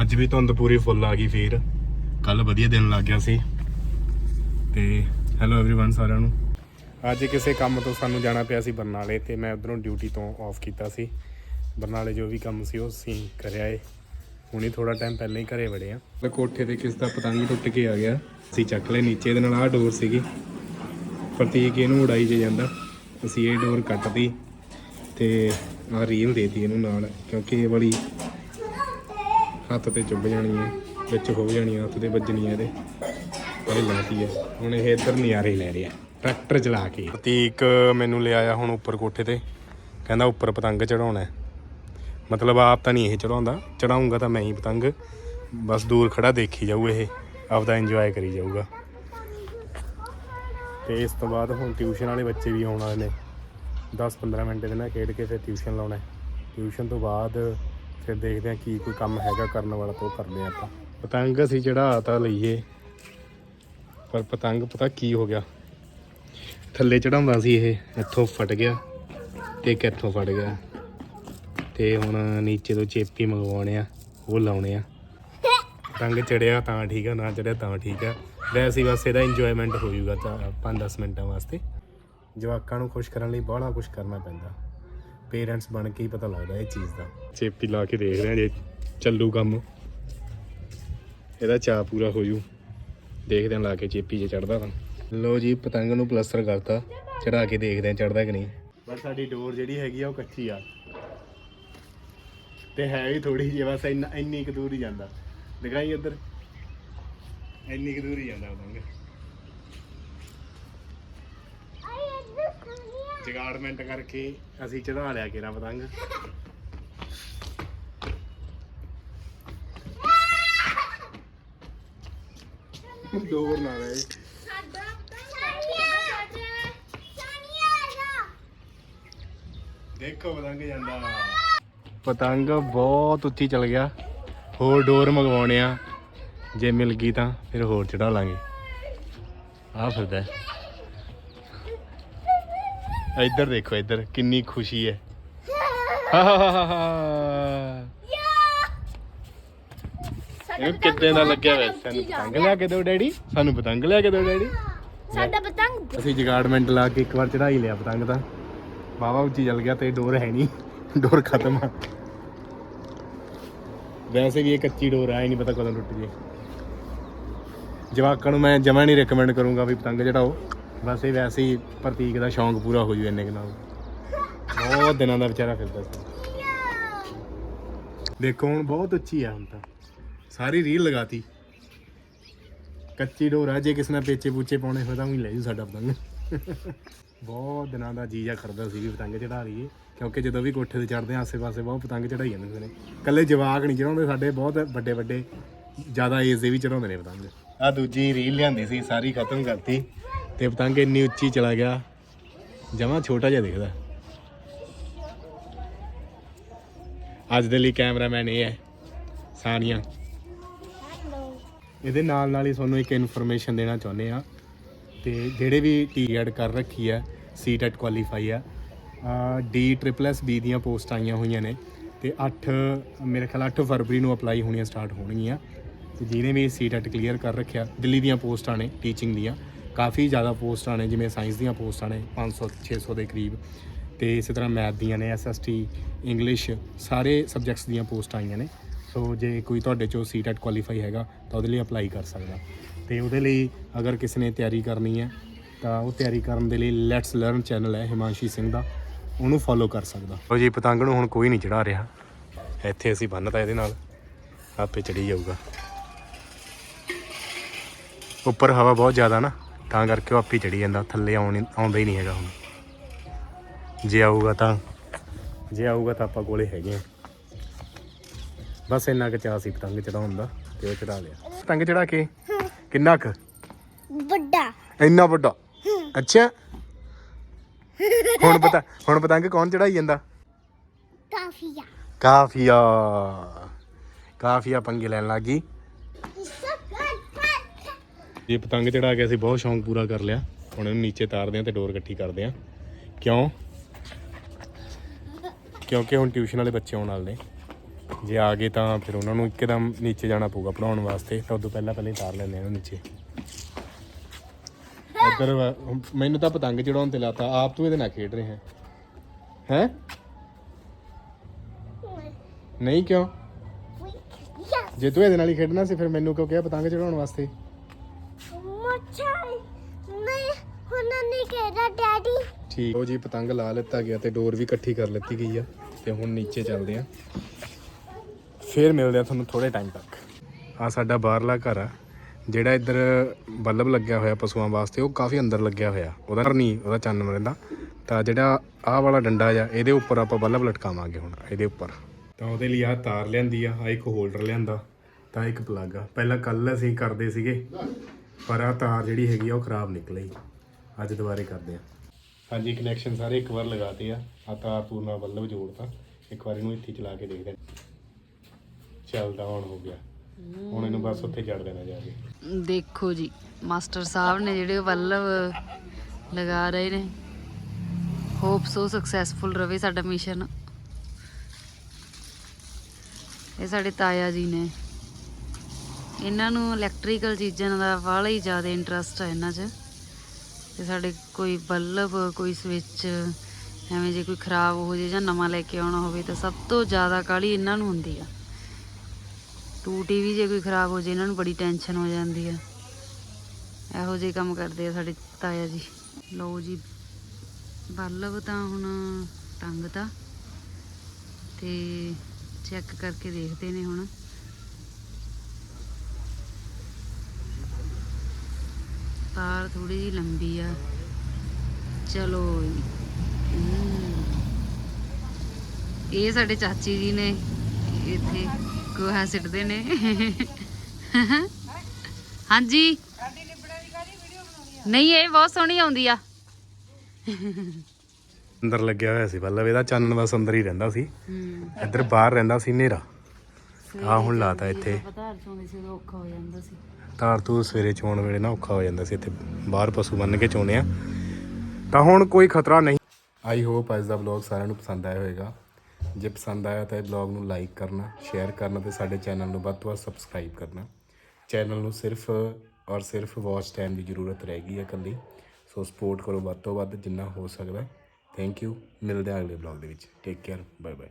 ਅੱਜ ਵੀ ਧੁੰਦ ਪੂਰੀ ਫੁੱਲ ਆ ਗਈ ਫੇਰ ਕੱਲ ਵਧੀਆ ਦਿਨ ਲੱਗ ਗਿਆ ਸੀ ਤੇ ਹੈਲੋ एवरीवन ਸਾਰਿਆਂ ਨੂੰ ਅੱਜ ਕਿਸੇ ਕੰਮ ਤੋਂ ਸਾਨੂੰ ਜਾਣਾ ਪਿਆ ਸੀ ਬਰਨਾਲੇ ਤੇ ਮੈਂ ਉਧਰੋਂ ਡਿਊਟੀ ਤੋਂ ਆਫ ਕੀਤਾ ਸੀ ਬਰਨਾਲੇ ਜੋ ਵੀ ਕੰਮ ਸੀ ਉਹ ਅਸੀਂ ਕਰਿਆ ਏ ਹੁਣੀ ਥੋੜਾ ਟਾਈਮ ਪਹਿਲਾਂ ਹੀ ਘਰੇ ਵੜੇ ਆ ਕੋਠੇ ਤੇ ਕਿਸ ਦਾ ਪਤੰਗ ਟੁੱਟ ਕੇ ਆ ਗਿਆ ਅਸੀਂ ਚੱਕ ਲਏ ਨੀਚੇ ਦੇ ਨਾਲ ਆਹ ਡੋਰ ਸੀਗੀ ਪ੍ਰਤੀਕ ਇਹਨੂੰ ਉਡਾਈ ਜੇ ਜਾਂਦਾ ਅਸੀਂ ਇਹ ਡੋਰ ਕੱਟਦੀ ਤੇ ਆਹ ਰੀਲ ਦੇਤੀ ਇਹਨੂੰ ਨਾਲ ਕਿਉਂਕਿ ਇਹ ਵਾਲੀ ਹੱਥ ਤੇ ਚੁੱਭ ਜਾਣੀ ਹੈ, ਵਿੱਚ ਹੋ ਜਾਣੀ ਹੈ, ਹੱਥ ਤੇ ਵੱਜਣੀ ਹੈ ਇਹਦੇ। ਇਹ ਲਾਤੀ ਹੈ। ਹੁਣ ਇਹ ਇੱਧਰ ਨਜ਼ਾਰੇ ਲੈ ਰਿਹਾ ਟਰੈਕਟਰ ਚਲਾ ਕੇ। ਪ੍ਰਤੀਕ ਮੈਨੂੰ ਲਿਆਇਆ ਹੁਣ ਉੱਪਰ ਕੋਠੇ ਤੇ। ਕਹਿੰਦਾ ਉੱਪਰ ਪਤੰਗ ਚੜਾਉਣਾ ਮਤਲਬ ਆਪ ਤਾਂ ਨਹੀਂ ਇਹ ਚੜਾਉਂਦਾ ਚੜਾਉਂਗਾ ਤਾਂ ਮੈਂ ਹੀ ਪਤੰਗ। ਬਸ ਦੂਰ ਖੜਾ ਦੇਖੀ ਜਾਊ ਇਹ। ਆਪਦਾ ਇੰਜੋਏ ਕਰੀ ਜਾਊਗਾ। ਤੇ ਇਸ ਤੋਂ ਬਾਅਦ ਹੁਣ ਟਿਊਸ਼ਨ ਵਾਲੇ ਬੱਚੇ ਵੀ ਆਉਣ ਵਾਲੇ ਨੇ। 10-15 ਮਿੰਟ ਦੇ ਨਾਲ ਖੇਡ ਕੇ ਫਿਰ ਟਿਊਸ਼ਨ ਲਾਉਣਾ ਟਿਊਸ਼ਨ ਤੋਂ ਬਾਅਦ ਫਿਰ ਦੇਖਦੇ ਹਾਂ ਕੀ ਕੋਈ ਕੰਮ ਹੈਗਾ ਕਰਨ ਵਾਲਾ ਤਾਂ ਉਹ ਕਰਦੇ ਹਾਂ ਆਪਾਂ। ਪਤੰਗ ਅਸੀਂ ਚੜਾ ਤਾਂ ਲਈਏ, ਪਰ ਪਤੰਗ ਪਤਾ ਕੀ ਹੋ ਗਿਆ। ਥੱਲੇ ਚੜਾਉਂਦਾ ਸੀ ਇਹ, ਇੱਥੋਂ ਫਟ ਗਿਆ ਤੇ ਇੱਕ ਇੱਥੋਂ ਫਟ ਗਿਆ। ਤੇ ਹੁਣ ਨੀਚੇ ਤੋਂ ਚੇਪੀ ਮੰਗਵਾਉਣੇ ਆ, ਉਹ ਲਾਉਣੇ ਆ। ਪਤੰਗ ਚੜਿਆ ਤਾਂ ਠੀਕ ਆ, ਨਾ ਚੜਿਆ ਤਾਂ ਠੀਕ ਆ। ਵੈਸੇ ਹੀ ਬਸ ਇਹਦਾ ਇੰਜੋਇਮੈਂਟ ਹੋ ਜਾਊਗਾ ਤਾਂ 5-10 ਮਿੰਟਾਂ ਵਾਸਤੇ। ਜਵਾਕਾਂ ਨੂੰ ਖੁਸ਼ ਕਰਨ ਲਈ ਬੜਾ ਕੁਝ ਕਰਨਾ ਪੈਂਦਾ। ਪੇਰੈਂਟਸ ਬਣ ਕੇ ਹੀ ਪਤਾ ਲੱਗਦਾ ਇਹ ਚੀਜ਼ ਦਾ। ਚੇਪੀ ਲਾ ਕੇ ਦੇਖ ਰਹੇ ਆ ਜੇ ਚੱਲੂ ਕੰਮ। ਇਹਦਾ ਚਾਹ ਪੂਰਾ ਹੋ ਜੂ ਦੇਖਦੇ ਹਾਂ ਲਾ ਕੇ ਚੇਪੀ ਜੇ ਚੜਦਾ ਤਾਂ। ਲੋ ਜੀ ਪਤੰਗ ਨੂੰ ਪਲਸਟਰ ਕਰਤਾ। ਚੜਾ ਕੇ ਦੇਖਦੇ ਹਾਂ ਚੜਦਾ ਕਿ ਨਹੀਂ। ਪਰ ਸਾਡੀ ਡੋਰ ਜਿਹੜੀ ਹੈਗੀ ਆ ਉਹ ਕੱਚੀ ਆ। ਤੇ ਹੈ ਵੀ ਥੋੜੀ ਜਿਹੀ ਬਸ ਇੰਨਾ ਇੰਨੀ ਕੁ ਦੂਰ ਹੀ ਜਾਂਦਾ। ਦਿਖਾਈ ਉੱਧਰ ਇੰਨੀ ਕੁ ਦੂਰ ਹੀ ਜਾਂਦਾ ਪਤੰਗ। ਜਗਾੜਮੈਂਟ ਕਰਕੇ ਅਸੀਂ ਚੜਾ ਲਿਆ ਕਿਰਾ ਪਤੰਗ। ਡੋਰ ਨਾ ਰਹੇ ਦੇਖੋ ਪਤੰਗ ਜਾਂਦਾ। ਪਤੰਗ ਬਹੁਤ ਉੱਚੀ ਚਲ ਗਿਆ। ਹੋਰ ਡੋਰ ਮੰਗਵਾਉਣੇ ਆ। ਜੇ ਮਿਲ ਗਈ ਤਾਂ ਫਿਰ ਹੋਰ ਚੜਾ ਲਾਂਗੇ। ਆ ਫਿਰਦਾ। ਇੱਧਰ ਦੇਖੋ ਇੱਧਰ। ਕਿੰਨੀ ਖੁਸ਼ੀ ਹੈ। ਇਹ ਕਿੱਦਾਂ ਦਾ ਲੱਗਿਆ ਸਾਨੂੰ ਪਤੰਗ ਲਿਆ ਕੇ ਦਿਓ ਡੈਡੀ। ਸਾਨੂੰ ਪਤੰਗ ਲਿਆ ਕੇ ਦਿਓ ਡੈਡੀ। ਸਾਡਾ ਪਤੰਗ। ਅਸੀਂ ਜਗਾੜਮੈਂਟ ਲਾ ਕੇ ਇੱਕ ਵਾਰ ਚੜਾਈ ਲਿਆ ਪਤੰਗ ਦਾ। ਬਾਵਾ ਉੱਚੀ ਚੱਲ ਗਿਆ ਤੇ ਡੋਰ ਹੈ ਨਹੀਂ। ਡੋਰ ਖਤਮ ਆ। ਵੈਸੇ ਵੀ ਇਹ ਕੱਚੀ ਡੋਰ ਆ ਹੀ ਨਹੀਂ ਪਤਾ ਕਦੋਂ ਟੁੱਟ ਜੇ। ਜਵਾਕਾਂ ਨੂੰ ਮੈਂ ਜਮਾ ਨਹੀਂ ਰეკਮੈਂਡ ਕਰੂੰਗਾ ਵੀ ਪਤੰਗ ਚੜਾਓ ਬਸ ਇਹ ਵੈਸੇ ਹੀ ਪ੍ਰਤੀਕ ਦਾ ਸ਼ੌਂਕ ਪੂਰਾ ਹੋ ਜੂ ਇੰਨੇ ਕੁ ਨਾਲ। ਬਹੁਤ ਦਿਨਾਂ ਦਾ ਵਿਚਾਰਾ ਫਿਰਦਾ ਸੀ। ਦੇਖੋ ਹੁਣ ਬਹੁਤ ਉੱਚੀ ਆ ਹੁਣ ਤਾਂ। ਸਾਰੀ ਰੀਲ ਲਗਾਤੀ। ਕੱਚੀ ਡੋਰਾ ਜੇ ਕਿਸੇ ਨਾਲ ਪੇਚੇ ਪੂਚੇ ਪਾਉਣੇ ਹੋਏ ਤਾਂ ਉਹੀ ਲੈ ਜੂ ਸਾਡਾ ਪਤੰਗ। ਬਹੁਤ ਦਿਨਾਂ ਦਾ ਜੀਜਾ ਕਰਦਾ ਸੀ ਵੀ ਪਤੰਗ ਚੜਾ ਲਈਏ, ਕਿਉਂਕਿ ਜਦੋਂ ਵੀ ਕੋਠੇ ਤੇ ਚੜਦੇ ਆਸੇ-ਪਾਸੇ ਬਹੁਤ ਪਤੰਗ ਚੜਾਈ ਜਾਂਦੇ ਹੁੰਦੇ ਨੇ। ਕੱਲੇ ਜਵਾਕ ਨਹੀਂ ਚੜਾਉਂਦੇ ਸਾਡੇ ਬਹੁਤ ਵੱਡੇ ਵੱਡੇ ਜ਼ਿਆਦਾ ਏਜ ਦੇ ਵੀ ਚੜਾਉਂਦੇ ਨੇ ਪਤੰਗ। ਆ ਦੂਜੀ ਰੀਲ ਲਿਆਂਦੀ ਸੀ, ਸਾਰੀ ਖਤਮ ਕਰਤੀ। ਤੇ ਪਤੰਗ ਇੰਨੀ ਉੱਚੀ ਚਲਾ ਗਿਆ, ਜਮਾ ਛੋਟਾ ਜਿਹਾ ਦਿਖਦਾ। ਅੱਜ ਦੇ ਲਈ ਕੈਮਰਾਮੈਨ ਇਹ ਹੈ, ਸਾਨੀਆ। ਇਹਦੇ ਨਾਲ ਨਾਲ ਹੀ ਤੁਹਾਨੂੰ ਇੱਕ ਇਨਫੋਰਮੇਸ਼ਨ ਦੇਣਾ ਚਾਹੁੰਦੇ ਆ ਤੇ ਜਿਹੜੇ ਵੀ ਟੀ ਐਡ ਕਰ ਰੱਖੀ ਆ ਸੀਟੈਟ ਕੁਆਲੀਫਾਈ ਆ ਡੀ ਟ੍ਰਿਪਲ ਐਸ ਬੀ ਦੀਆਂ ਪੋਸਟ ਆਈਆਂ ਹੋਈਆਂ ਨੇ, ਤੇ 8 ਮੇਰੇ ਖਿਆਲ 8 ਫਰਵਰੀ ਨੂੰ ਅਪਲਾਈ ਹੋਣੀਆਂ ਸਟਾਰਟ ਹੋਣਗੀਆਂ, ਤੇ ਜਿਹਨੇ ਵੀ ਸੀਟੈਟ ਕਲੀਅਰ ਕਰ ਰੱਖਿਆ, ਦਿੱਲੀ ਦੀਆਂ ਪੋਸਟਾਂ ਨੇ, ਟੀਚਿੰਗ ਦੀਆਂ ਕਾਫੀ ਜ਼ਿਆਦਾ ਪੋਸਟਾਂ ਨੇ, ਜਿਵੇਂ ਸਾਇੰਸ ਦੀਆਂ ਪੋਸਟਾਂ ਨੇ 500 600 ਦੇ ਕਰੀਬ। ਤੇ ਇਸੇ ਤਰ੍ਹਾਂ ਮੈਥ ਦੀਆਂ ਨੇ ਐਸਐਸਟੀ ਇੰਗਲਿਸ਼, ਸਾਰੇ ਸਬਜੈਕਟਸ ਦੀਆਂ ਪੋਸਟਾਂ ਆਈਆਂ ਨੇ। ਸੋ ਜੇ ਕੋਈ ਤੁਹਾਡੇ ਚੋਂ ਸੀਟੈਟ ਕੁਆਲੀਫਾਈ ਹੈਗਾ, ਤਾਂ ਉਹਦੇ ਲਈ ਅਪਲਾਈ ਕਰ ਸਕਦਾ। ਤੇ ਉਹਦੇ ਲਈ ਅਗਰ ਕਿਸੇ ਨੇ ਤਿਆਰੀ ਕਰਨੀ ਹੈ, ਤਾਂ ਉਹ ਤਿਆਰੀ ਕਰਨ ਦੇ ਲਈ ਲੈਟਸ ਲਰਨ ਚੈਨਲ ਹੈ ਹਿਮਾਂਸ਼ੀ ਸਿੰਘ ਦਾ। ਉਹਨੂੰ ਫੋਲੋ ਕਰ ਸਕਦਾ। ਉਹ ਜੀ, ਪਤੰਗ ਨੂੰ ਹੁਣ ਕੋਈ ਨਹੀਂ ਚੜਾ ਰਿਹਾ। ਇੱਥੇ ਅਸੀਂ ਬੰਨਤਾ ਇਹਦੇ ਨਾਲ। ਆਪੇ ਚੜੀ ਜਾਊਗਾ। ਉੱਪਰ ਹਵਾ ਬਹੁਤ ਜ਼ਿਆਦਾ ਨਾ। ਤਾਂ ਕਰਕੇ ਉਹ ਆਪੇ ਚੜੀ ਜਾਂਦਾ ਥੱਲੇ ਆਉਣ ਆਉਂਦਾ ਹੀ ਨਹੀਂ ਹੈਗਾ ਹੁਣ। ਜੇ ਆਊਗਾ ਤਾਂ ਜੇ ਆਊਗਾ ਤਾਂ ਆਪਾਂ ਕੋਲੇ ਹੈਗੇ ਆ ਬਸ ਇੰਨਾ ਕੁ ਚਾਅ ਸੀ ਪਤੰਗ ਚੜਾਉਣ ਦਾ ਤੇ ਉਹ ਚੜਾ ਲਿਆ। ਪਤੰਗ ਚੜਾ ਕੇ? ਕਿੰਨਾ ਕੁ? ਵੱਡਾ। ਇੰਨਾ ਵੱਡਾ? ਅੱਛਾ। ਹੁਣ ਪਤਾ ਹੁਣ ਪਤੰਗ ਕੌਣ ਚੜਾਈ ਜਾਂਦਾ? ਕਾਫੀਆ। ਕਾਫੀਆ। ਕਾਫੀਆ ਪੰਗੇ ਲੈਣ ਲੱਗੀ ਇਹ ਪਤੰਗ ਚੜਾ ਕੇ ਅਸੀਂ ਬਹੁਤ ਸ਼ੌਂਕ ਪੂਰਾ ਕਰ ਲਿਆ ਹੁਣ ਇਹਨੂੰ ਨੀਚੇ ਤਾਰਦੇ ਆ ਤੇ ਡੋਰ ਇਕੱਠੀ ਕਰਦੇ ਆ ਕਿਉਂ? ਕਿਉਂਕਿ ਹੁਣ ਟਿਊਸ਼ਨ ਵਾਲੇ ਬੱਚੇ ਆਉਣ ਵਾਲੇ ਨੇ। ਜੇ ਆ ਗਏ ਤਾਂ ਫਿਰ ਉਹਨਾਂ ਨੂੰ ਇੱਕਦਮ ਨੀਚੇ ਜਾਣਾ ਪਊਗਾ ਪੜਾਉਣ ਵਾਸਤੇ ਤਾਂ ਉਦੋਂ ਪਹਿਲਾਂ ਪਹਿਲਾਂ ਹੀ ਤਾਰ ਲੈਂਦੇ ਆ ਇਹਨੂੰ ਨੀਚੇ। ਇੱਧਰ ਮੈਨੂੰ ਤਾਂ ਪਤੰਗ ਚੜਾਉਣ ਤੇ ਲਾਤਾ ਆਪ ਤੂੰ ਇਹਦੇ ਨਾਲ ਖੇਡ ਰਿਹਾ। ਹੈ? ਹੈ ਨਹੀਂ ਕਿਉਂ? ਜੇ ਤੂੰ ਇਹਦੇ ਨਾਲ ਹੀ ਖੇਡਣਾ ਸੀ ਫਿਰ ਮੈਨੂੰ ਕਿਉਂ ਕਿਹਾ ਪਤੰਗ ਚੜਾਉਣ ਵਾਸਤੇ? ਮੱਛਾ ਨਹੀਂ ਹੁਣ ਨਹੀਂ ਕਹਿਦਾ ਡੈਡੀ ਠੀਕ ਉਹ ਜੀ, ਪਤੰਗ ਲਾ ਲਿੱਤਾ ਗਿਆ ਤੇ ਡੋਰ ਵੀ ਇਕੱਠੀ ਕਰ ਲਿੱਤੀ ਗਈ ਆ ਤੇ ਹੁਣ ਨੀਚੇ ਚੱਲਦੇ ਆ। ਫੇਰ ਮਿਲਦੇ ਆ ਤੁਹਾਨੂੰ ਥੋੜੇ ਟਾਈਮ ਤੱਕ। ਆ ਸਾਡਾ ਬਾਹਰਲਾ ਘਰ ਆ, ਜਿਹੜਾ ਇੱਧਰ ਬੱਲਬ ਲੱਗਿਆ ਹੋਇਆ ਪਸ਼ੂਆਂ ਵਾਸਤੇ, ਉਹ ਕਾਫੀ ਅੰਦਰ ਲੱਗਿਆ ਹੋਇਆ। ਉਹਦਾ ਨਹੀਂ, ਉਹਦਾ ਚਾਨਣ ਰਹਿੰਦਾ। ਤਾਂ ਜਿਹੜਾ ਆਹ ਵਾਲਾ ਡੰਡਾ ਜਾਂ ਇਹਦੇ ਉੱਪਰ ਆਪਾਂ ਬੱਲਬ ਲਟਕਾਵਾਂਗੇ ਹੁਣ, ਇਹਦੇ ਉੱਪਰ। ਤਾਂ ਉਹਦੇ ਲਈ ਆਹ ਤਾਰ ਲਿਆਂਦੀ ਆ ਆ ਇੱਕ ਹੋਲਡਰ ਲਿਆਂਦਾ, ਤਾਂ ਇੱਕ ਪਲੱਗ ਆ। ਪਹਿਲਾਂ ਕੱਲ ਅਸੀਂ ਕਰਦੇ ਸੀਗੇ ਪਰ ਆ ਤਾਰ ਜਿਹੜੀ ਹੈਗੀ ਆ ਉਹ ਖਰਾਬ ਨਿਕਲੀ। ਅੱਜ ਦੁਬਾਰੇ ਕਰਦੇ ਆ। ਹਾਂਜੀ ਕਨੈਕਸ਼ਨ ਸਾਰੇ ਇੱਕ ਵਾਰ ਲਗਾਤੇ ਆ। ਆ ਤਾਰ ਤੂਰ ਨਾਲ ਬੱਲਬ ਜੋੜਤਾ। ਇੱਕ ਵਾਰ ਇਹਨੂੰ ਇੱਥੇ ਚਲਾ ਕੇ ਦੇਖਦੇ। ਚੱਲਦਾ ਹੁਣ ਹੋ ਗਿਆ। ਹੁਣ ਇਹਨੂੰ ਬਸ ਉੱਥੇ ਜੜ ਦੇਣਾ ਜਾ ਕੇ। ਦੇਖੋ ਜੀ ਮਾਸਟਰ ਸਾਹਿਬ ਨੇ ਜਿਹੜੇ ਬੱਲਬ ਲਗਾ ਰਹੇ ਨੇ ਹੋਪ ਸੋ ਸਕਸੈਸਫੁਲ ਰਵੇ ਸਾਡਾ ਮਿਸ਼ਨ ਇਹ ਸਾਡੇ ਤਾਇਆ ਜੀ ਨੇ। ਇਹਨਾਂ ਨੂੰ ਇਲੈਕਟ੍ਰੀਕਲ ਚੀਜ਼ਾਂ ਦਾ ਵਾਲਾ ਹੀ ਜ਼ਿਆਦਾ ਇੰਟਰਸਟ ਹੈ ਇਹਨਾਂ 'ਚ। ਤੇ ਸਾਡੇ ਕੋਈ ਬੱਲਬ, ਕੋਈ ਸਵਿਚ ਐਵੇਂ ਜੇ ਕੋਈ ਖਰਾਬ ਹੋ ਜੇ ਜਾਂ ਨਵਾਂ ਲੈ ਕੇ ਆਉਣਾ ਹੋਵੇ ਤਾਂ ਸਭ ਤੋਂ ਜ਼ਿਆਦਾ ਕਾਹਲੀ ਇਹਨਾਂ ਨੂੰ ਹੁੰਦੀ ਆ। ਟੂਟੀ ਵੀ ਜੇ ਕੋਈ ਖਰਾਬ ਹੋ ਜੇ, ਇਹਨਾਂ ਨੂੰ ਬੜੀ ਟੈਨਸ਼ਨ ਹੋ ਜਾਂਦੀ ਆ। ਇਹੋ ਜਿਹੇ ਕੰਮ ਕਰਦੇ ਆ ਸਾਡੇ ਤਾਇਆ ਜੀ। ਲਓ ਜੀ, ਬੱਲਬ ਤਾਂ ਹੁਣ ਟੰਗ ਤਾ ਤੇ ਚੈੱਕ ਕਰਕੇ ਦੇਖਦੇ ਨੇ ਹੁਣ। ਤਾਰ ਥੋੜੀ ਜਿਹੀ ਲੰਬੀ ਆ। ਚਲੋ ਜੀ। ਇਹ ਸਾਡੇ ਚਾਚੀ ਜੀ ਨੇ। ਇੱਥੇ ਗੋਹਾ ਸਿੱਟਦੇ ਨੇ। ਹਾਂਜੀ। ਨਹੀਂ ਇਹ ਬਹੁਤ ਸੋਹਣੀ ਆਉਂਦੀ ਆ। ਅੰਦਰ ਲੱਗਿਆ ਹੋਇਆ ਸੀ ਬੱਲਬ ਇਹਦਾ ਚਾਨਣ ਬਸ ਅੰਦਰ ਹੀ ਰਹਿੰਦਾ ਸੀ। ਇੱਧਰ ਬਾਹਰ ਰਹਿੰਦਾ ਸੀ ਹਨੇਰਾ। ਆ ਹੁਣ ਲਾਤਾ ਇੱਥੇ। ਪਤਾ ਚੋਂਦੇ ਸੀ ਉਦੋਂ ਔਖਾ ਹੋ ਜਾਂਦਾ ਸੀ। ਤਾਰ ਤੂਰ ਸਵੇਰੇ ਚੋਣ ਵੇਲੇ ਨਾ ਔਖਾ ਹੋ ਜਾਂਦਾ ਸੀ, ਇੱਥੇ ਬਾਹਰ ਪਸ਼ੂ ਬੰਨ ਕੇ ਚੋਣੇ ਆ। ਤਾਂ ਹੁਣ ਕੋਈ ਖਤਰਾ ਨਹੀਂ। ਆਈ ਹੋਪ ਅੱਜ ਦਾ ਵਲੌਗ ਸਾਰਿਆਂ ਨੂੰ ਪਸੰਦ ਆਇਆ ਹੋਵੇਗਾ। ਜੇ ਪਸੰਦ ਆਇਆ ਤਾਂ ਇਹ ਵਲੌਗ ਨੂੰ ਲਾਈਕ ਕਰਨਾ ਸ਼ੇਅਰ ਕਰਨਾ ਤੇ ਸਾਡੇ ਚੈਨਲ ਨੂੰ ਵੱਧ ਤੋਂ ਵੱਧ ਸਬਸਕ੍ਰਾਈਬ ਕਰਨਾ। ਚੈਨਲ ਨੂੰ ਸਿਰਫ ਔਰ ਸਿਰਫ ਵਾਚ ਟਾਈਮ ਦੀ ਜ਼ਰੂਰਤ ਰਹਿ ਗਈ ਹੈ ਇਕੱਲੀ। ਸੋ ਸਪੋਰਟ ਕਰੋ ਵੱਧ ਤੋਂ ਵੱਧ ਜਿੰਨਾ ਹੋ ਸਕਦਾ। ਥੈਂਕ ਯੂ ਮਿਲਦੇ ਹਾਂ ਅਗਲੇ ਵਲੌਗ ਦੇ ਵਿੱਚ। Take care bye bye